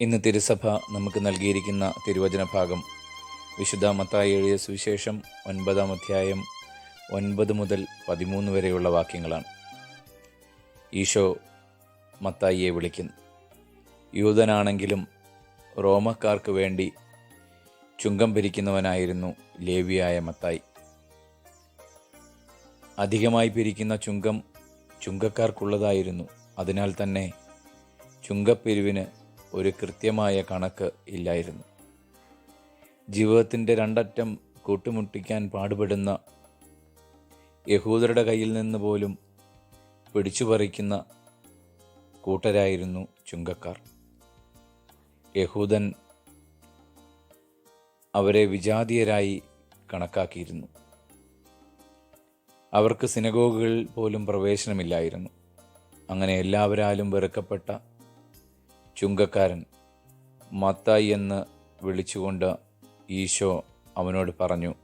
ഇന്ന് തിരുസഭ നമുക്ക് നൽകിയിരിക്കുന്ന തിരുവചന ഭാഗം വിശുദ്ധ മത്തായി എഴുതിയ സുവിശേഷം ഒൻപതാം അധ്യായം ഒൻപത് മുതൽ പതിമൂന്ന് വരെയുള്ള വാക്യങ്ങളാണ്. ഈശോ മത്തായിയെ വിളിക്കുന്നു. യൂതനാണെങ്കിലും റോമക്കാർക്ക് വേണ്ടി ചുങ്കം പിരിക്കുന്നവനായിരുന്നു ലേവിയായ മത്തായി. അധികമായി പിരിക്കുന്ന ചുങ്കം ചുങ്കക്കാർക്കുള്ളതായിരുന്നു. അതിനാൽ തന്നെ ചുങ്കപ്പിരിവിന് ഒരു കൃത്യമായ കണക്ക് ഇല്ലായിരുന്നു. ജീവിതത്തിന്റെ രണ്ടറ്റം കൂട്ടുമുട്ടിക്കാൻ പാടുപെടുന്ന യഹൂദരുടെ കയ്യിൽ നിന്ന് പോലും പിടിച്ചുപറിക്കുന്ന കൂട്ടരായിരുന്നു ചുങ്കക്കാർ. യഹൂദൻ അവരെ വിജാതീയരായി കണക്കാക്കിയിരുന്നു. അവർക്ക് സിനഗോഗുകളിൽ പോലും പ്രവേശനമില്ലായിരുന്നു. അങ്ങനെ എല്ലാവരാലും വെറുക്കപ്പെട്ട ചുങ്കക്കാരൻ മത്തായി എന്ന് വിളിച്ചുകൊണ്ട് ഈശോ അവനോട് പറഞ്ഞു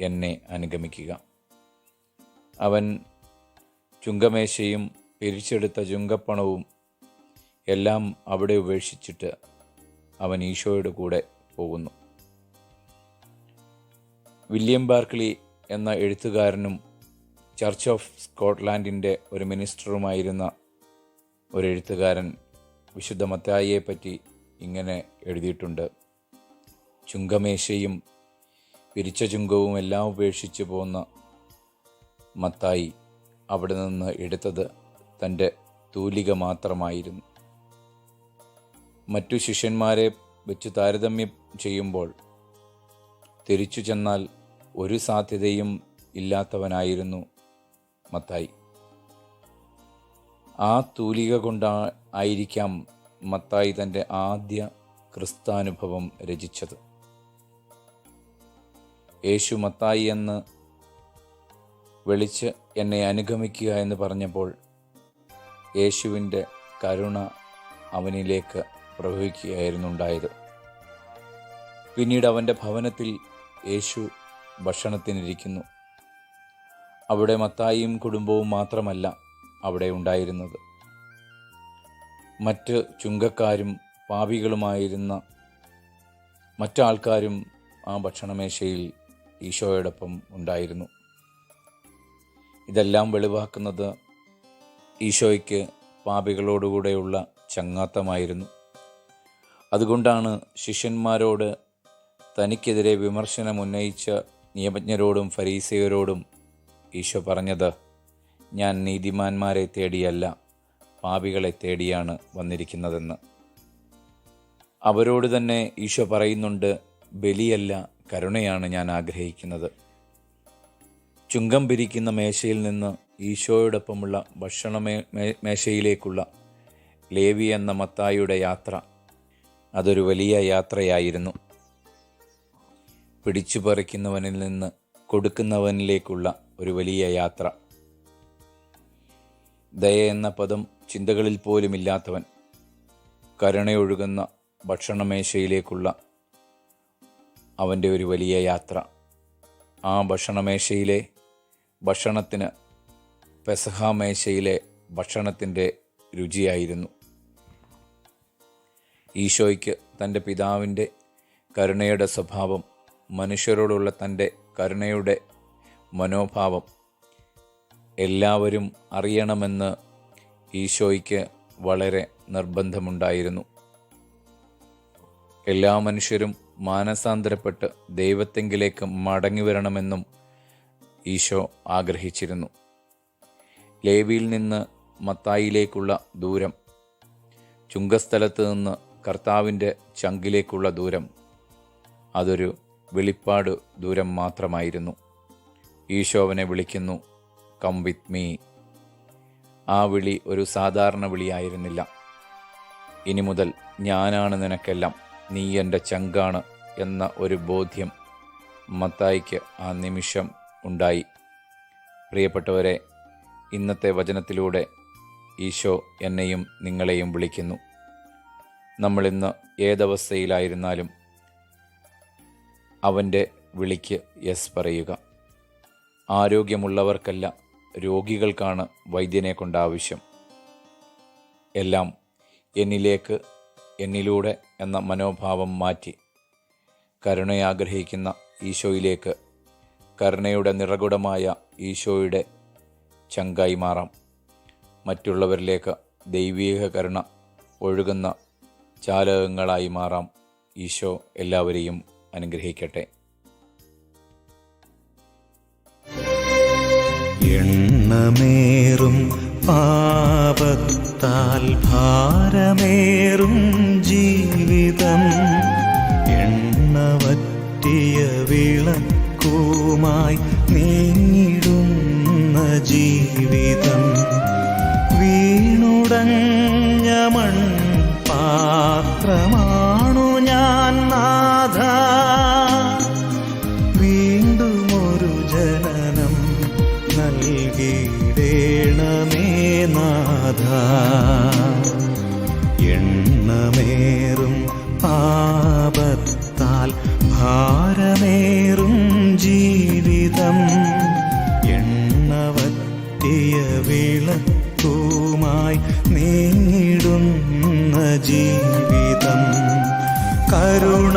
എന്നെ അനുഗമിക്കുക. അവൻ ചുങ്കമേശയും പിരിച്ചെടുത്ത ചുങ്കപ്പണവും എല്ലാം അവിടെ ഉപേക്ഷിച്ചിട്ട് അവൻ ഈശോയുടെ കൂടെ പോകുന്നു. വില്യം ബാർക്ലി എന്ന എഴുത്തുകാരനും ചർച്ച് ഓഫ് സ്കോട്ട്ലാൻഡിന്റെ ഒരു മിനിസ്റ്ററുമായിരുന്ന ഒരു എഴുത്തുകാരൻ വിശുദ്ധ മത്തായിയെ പറ്റി ഇങ്ങനെ എഴുതിയിട്ടുണ്ട്. ചുങ്കമേശയും പിരിച്ച ചുങ്കവും എല്ലാം ഉപേക്ഷിച്ച് പോകുന്ന മത്തായി അവിടെ നിന്ന് എടുത്തത് തന്റെ തൂലിക മാത്രമായിരുന്നു. മറ്റു ശിഷ്യന്മാരെ വെച്ച് താരതമ്യം ചെയ്യുമ്പോൾ തിരിച്ചു ചെന്നാൽ ഒരു സാധ്യതയും ഇല്ലാത്തവനായിരുന്നു മത്തായി. ആ തൂലിക കൊണ്ടാ ആയിരിക്കാം മത്തായി തന്റെ ആദ്യ ക്രിസ്താനുഭവം രചിച്ചത്. യേശു മത്തായി എന്ന് വിളിച്ച് എന്നെ അനുഗമിക്കുക എന്ന് പറഞ്ഞപ്പോൾ യേശുവിന്റെ കരുണ അവനിലേക്ക് പ്രവഹിക്കുകയായിരുന്നു ഉണ്ടായത്. പിന്നീട് അവന്റെ ഭവനത്തിൽ യേശു ഭക്ഷണത്തിനിരിക്കുന്നു. അവിടെ മത്തായിയും കുടുംബവും മാത്രമല്ല. അവിടെ ഉണ്ടായിരുന്നത്. മറ്റ് ചുങ്കക്കാരും പാപികളുമായിരുന്ന മറ്റാൾക്കാരും ആ ഭക്ഷണമേശയിൽ ഈശോയോടൊപ്പം ഉണ്ടായിരുന്നു. ഇതെല്ലാം വെളിവാക്കുന്നത് ഈശോയ്ക്ക് പാപികളോടുകൂടെയുള്ള ചങ്ങാത്തമായിരുന്നു. അതുകൊണ്ടാണ് ശിഷ്യന്മാരോട് തനിക്കെതിരെ വിമർശനം ഉന്നയിച്ച നിയമജ്ഞരോടും ഫരീസയരോടും ഈശോ പറഞ്ഞത് ഞാൻ നീതിമാന്മാരെ തേടിയല്ല പാപികളെ തേടിയാണ് വന്നിരിക്കുന്നതെന്ന്. അവരോട് തന്നെ ഈശോ പറയുന്നുണ്ട് ബലിയല്ല കരുണയാണ് ഞാൻ ആഗ്രഹിക്കുന്നത്. ചുങ്കം പിരിക്കുന്ന മേശയിൽ നിന്ന് ഈശോയോടൊപ്പമുള്ള ഭക്ഷണ മേശയിലേക്കുള്ള ലേവി എന്ന മത്തായിയുടെ യാത്ര അതൊരു വലിയ യാത്രയായിരുന്നു. പിടിച്ചു പറിക്കുന്നവനിൽ നിന്ന് കൊടുക്കുന്നവനിലേക്കുള്ള ഒരു വലിയ യാത്ര. ദയ എന്ന പദം ചിന്തകളിൽ പോലും ഇല്ലാത്തവൻ കരുണയൊഴുകുന്ന ഭക്ഷണമേശയിലേക്കുള്ള അവന്റെ ഒരു വലിയ യാത്ര. ആ ഭക്ഷണമേശയിലെ ഭക്ഷണത്തിന് പെസഹാമേശയിലെ ഭക്ഷണത്തിന്റെ രുചിയായിരുന്നു. ഈശോയ്ക്ക് തന്റെ പിതാവിന്റെ കരുണയുടെ സ്വഭാവം മനുഷ്യരോടുള്ള തന്റെ കരുണയുടെ മനോഭാവം എല്ലാവരും അറിയണമെന്ന് ഈശോയ്ക്ക് വളരെ നിർബന്ധമുണ്ടായിരുന്നു. എല്ലാ മനുഷ്യരും മാനസാന്തരപ്പെട്ട് ദൈവത്തെങ്കിലേക്ക് മടങ്ങി വരണമെന്നും ഈശോ ആഗ്രഹിച്ചിരുന്നു. ലേവിയിൽ നിന്ന് മത്തായിലേക്കുള്ള ദൂരം ചുങ്കസ്ഥലത്ത് നിന്ന് കർത്താവിന്റെ ചങ്കിലേക്കുള്ള ദൂരം അതൊരു വെളിപ്പാട് ദൂരം മാത്രമായിരുന്നു. ഈശോവനെ വിളിക്കുന്നു കം വിത്ത് മീ ആ വിളി ഒരു സാധാരണ വിളിയായിരുന്നില്ല. ഇനി മുതൽ ഞാനാണ് നിനക്കെല്ലാം നീ എന്റെ ചങ്കാണ് എന്ന ഒരു ബോധ്യം മത്തായിക്ക് ആ നിമിഷം ഉണ്ടായി. പ്രിയപ്പെട്ടവരെ ഇന്നത്തെ വചനത്തിലൂടെ ഈശോ എന്നെയും നിങ്ങളെയും വിളിക്കുന്നു. നമ്മളിന്ന് ഏതവസ്ഥയിലായിരുന്നാലും അവന്റെ വിളിക്ക് യെസ് പറയുക. ആരോഗ്യമുള്ളവർക്കല്ല രോഗികൾക്കാണ് വൈദ്യനെ കൊണ്ട് ആവശ്യം. എല്ലാം എന്നിലേക്ക് എന്നിലൂടെ എന്ന മനോഭാവം മാറ്റി കരുണയെ ആഗ്രഹിക്കുന്ന ഈശോയിലേക്ക് കരുണയുടെ നിറകുടമായ ഈശോയുടെ ചങ്കായി മാറാം. മറ്റുള്ളവരിലേക്ക് ദൈവീക കരുണ ഒഴുകുന്ന ചാലകങ്ങളായി മാറാം. ഈശോ എല്ലാവരെയും അനുഗ്രഹിക്കട്ടെ. എണ്ണമേറും പാപത്താൽ ഭാരമേറും ജീവിതം. എണ്ണവറ്റിയ വിളക്കുമായി നീങ്ങിടുന്ന ജീവിതം. വീണുടഞ്ഞ നൽകിയിടേണമേ നാഥ. എണ്ണമേറും പാപത്താൽ ഭാരമേറും ജീവിതം. എണ്ണവത്തിയ വിളക്കുമായി നേടുന്ന ജീവിതം. കരുണ